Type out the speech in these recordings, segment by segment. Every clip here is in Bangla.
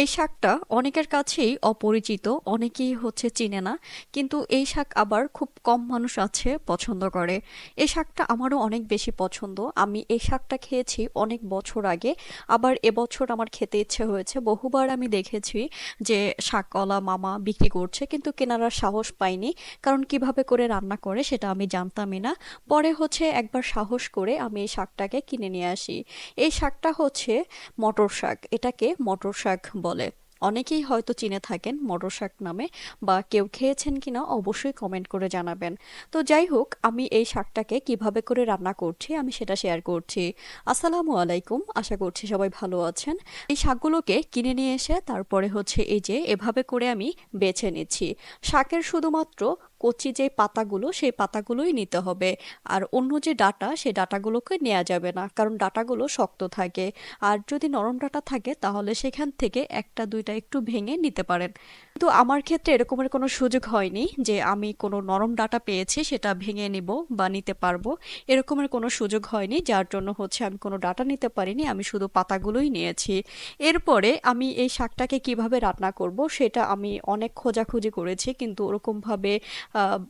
এই শাকটা অনেকের কাছেই অপরিচিত, অনেকেই হচ্ছে চিনে না, কিন্তু এই শাক আবার খুব কম মানুষ আছে পছন্দ করে। এই শাকটা আমারও অনেক বেশি পছন্দ। আমি এই শাকটা খেয়েছি অনেক বছর আগে, আবার এবছর আমার খেতে ইচ্ছে হয়েছে। বহুবার আমি দেখেছি যে শাকওয়ালা মামা বিক্রি করছে, কিন্তু কেনার সাহস পাইনি, কারণ কীভাবে করে রান্না করে সেটা আমি জানতামই না। পরে হচ্ছে একবার সাহস করে আমি এই শাকটাকে কিনে নিয়ে আসি। এই শাকটা হচ্ছে মটর শাক। এটাকে মটর শাক বলে। অনেকেই হয়তো চিনে থাকেন মটর শাক নামে বা কেউ খেয়েছেন কিনা অবশ্যই কমেন্ট করে জানাবেন। তো যাই হোক, আমি এই শাকটাকে কীভাবে করে রান্না করছি আমি সেটা শেয়ার করছি। আসসালামু আলাইকুম, আশা করছি সবাই ভালো আছেন। এই শাকগুলোকে কিনে নিয়ে এসে তারপরে হচ্ছে এই যে এভাবে করে আমি বেছে নিচ্ছি। শাকের শুধুমাত্র কচি যে পাতাগুলো, সেই পাতাগুলোই নিতে হবে। আর অন্য যে ডাটা সেই ডাটাগুলোকে নেওয়া যাবে না, কারণ ডাটাগুলো শক্ত থাকে। আর যদি নরম ডাটা থাকে, তাহলে সেখান থেকে একটা, দুইটা একটু ভেঙে নিতে পারেন। কিন্তু আমার ক্ষেত্রে এরকমের কোনো সুযোগ হয়নি যে আমি কোনো নরম ডাটা পেয়েছি, সেটা ভেঙে নিব বা নিতে পারব। এরকমের কোনো সুযোগ হয়নি, যার জন্য হচ্ছে আমি কোনো ডাটা নিতে পারিনি, আমি শুধু পাতাগুলোই নিয়েছি। এরপরে আমি এই শাকটাকে কীভাবে রান্না করব, সেটা আমি অনেক খোঁজাখুঁজি করেছি, কিন্তু ওরকমভাবে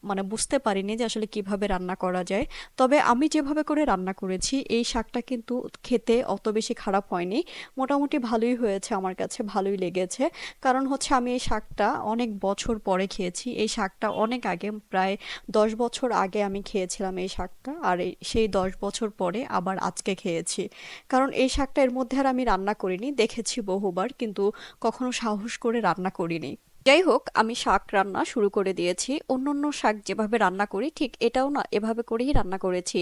মানে বুঝতে পারিনি যে আসলে কীভাবে রান্না করা যায়। তবে আমি যেভাবে করে রান্না করেছি, এই শাকটা কিন্তু খেতে অত বেশি খারাপ হয়নি। মোটামুটি ভালোই হয়েছে আমার কাছে, ভালোই লেগেছে। কারণ হচ্ছে আমি এই শাকটা অনেক বছর পরে খেয়েছি। এই শাকটা অনেক আগে, প্রায় দশ বছর আগে আমি খেয়েছিলাম এই শাকটা। আর সেই দশ বছর পরে আবার আজকে খেয়েছি। কারণ এই শাকটা এর মধ্যে আর আমি রান্না করিনি, দেখেছি বহুবার, কিন্তু কখনো সাহস করে রান্না করিনি। যাই হোক আমি শাক রান্না শুরু করে দিয়েছি। অন্য অন্য শাক যেভাবে রান্না করি, ঠিক এটাও না, এভাবে করেই রান্না করেছি।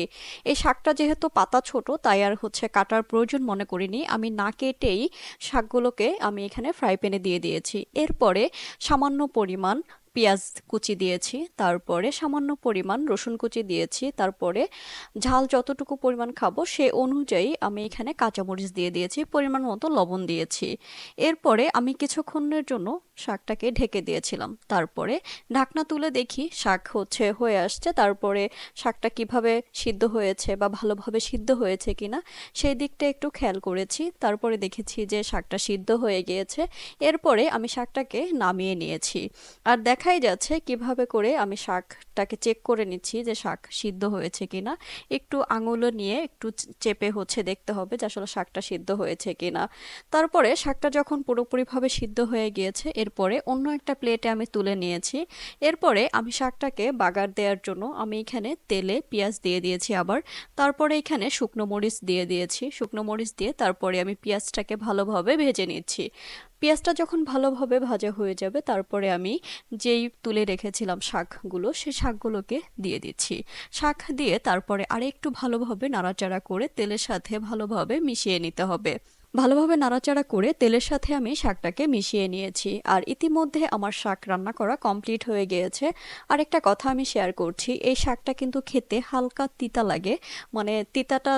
এই শাকটা যেহেতু পাতা ছোট, তাই আর হচ্ছে কাটার প্রয়োজন মনে করিনি। আমি না কেটেই শাকগুলোকে আমি এখানে ফ্রাই প্যানে দিয়ে দিয়েছি। এরপরে সামান্য পরিমাণ পেঁয়াজ কুচি দিয়েছি, তারপরে সামান্য পরিমাণ রসুন কুচি দিয়েছি, তারপরে ঝাল যতটুকু পরিমাণ খাব সে অনুযায়ী আমি এখানে কাঁচামরিচ দিয়ে দিয়েছি, পরিমাণ মতো লবণ দিয়েছি। এরপরে আমি কিছুক্ষণের জন্য শাকটাকে ঢেকে দিয়েছিলাম। তারপরে ঢাকনা তুলে দেখি শাক হচ্ছে, হয়ে আসছে, তারপরে শাকটা কীভাবে সিদ্ধ হয়েছে বা ভালোভাবে সিদ্ধ হয়েছে কিনা সেই দিকটা একটু খেয়াল করেছি। তারপরে দেখেছি যে শাকটা সিদ্ধ হয়ে গিয়েছে। এরপরে আমি শাকটাকে নামিয়ে নিয়েছি। আর দেখাই যাচ্ছে কীভাবে করে আমি শাকটাকে চেক করে নিচ্ছি যে শাক সিদ্ধ হয়েছে কিনা। একটু আঙুলে নিয়ে একটু চেপে হচ্ছে দেখতে হবে যে আসলে শাকটা সিদ্ধ হয়েছে কিনা। তারপরে শাকটা যখন পুরোপুরিভাবে সিদ্ধ হয়ে গিয়েছে, এরপরে অন্য একটা প্লেটে আমি তুলে নিয়েছি। এরপরে আমি শাকটাকে বাগার দেওয়ার জন্য আমি এখানে তেলে পেঁয়াজ দিয়ে দিয়েছি আবার। তারপরে এখানে শুকনো মরিচ দিয়ে দিয়েছি। শুকনো মরিচ দিয়ে তারপরে আমি পেঁয়াজটাকে ভালোভাবে ভেজে নিচ্ছি। পেঁয়াজটা যখন ভালোভাবে ভাজা হয়ে যাবে, তারপরে আমি যেই তুলে রেখেছিলাম শাকগুলো, সে শাকগুলোকে দিয়ে দিচ্ছি। শাক দিয়ে তারপরে আরেকটু ভালোভাবে নাড়াচাড়া করে তেলের সাথে ভালোভাবে মিশিয়ে নিতে হবে। ভালোভাবে নাড়াচাড়া করে তেলের সাথে আমি শাকটাকে মিশিয়ে নিয়েছি। আর ইতিমধ্যে আমার শাক রান্না করা কমপ্লিট হয়ে গিয়েছে। আর একটা কথা আমি শেয়ার করছি, এই শাকটা কিন্তু খেতে হালকা তিতা লাগে। মানে তিতাটা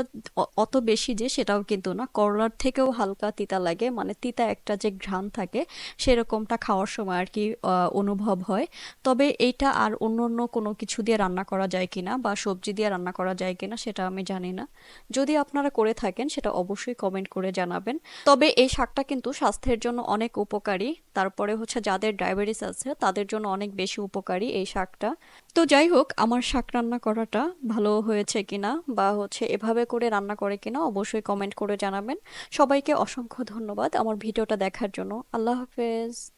অত বেশি যে সেটাও কিন্তু না, করলার থেকেও হালকা তিতা লাগে। মানে তিতা একটা যে ঘ্রাণ থাকে, সেরকমটা খাওয়ার সময় আর কি অনুভব হয়। তবে এইটা আর অন্য অন্য কোনো কিছু দিয়ে রান্না করা যায় কিনা বা সবজি দিয়ে রান্না করা যায় কিনা সেটা আমি জানি না। যদি আপনারা করে থাকেন, সেটা অবশ্যই কমেন্ট করে জানাবেন। তবে এই শাকটা কিন্তু স্বাস্থ্যের জন্য অনেক উপকারী। তারপরে হচ্ছে যাদের ডায়াবেটিস আছে, তাদের জন্য অনেক বেশি উপকারী এই শাকটা। তো যাই হোক, আমার শাক রান্না করাটা ভালো হয়েছে কিনা বা হচ্ছে এভাবে করে রান্না করে কিনা অবশ্যই কমেন্ট করে জানাবেন। সবাইকে অসংখ্য ধন্যবাদ আমার ভিডিওটা দেখার জন্য। আল্লাহ হাফেজ।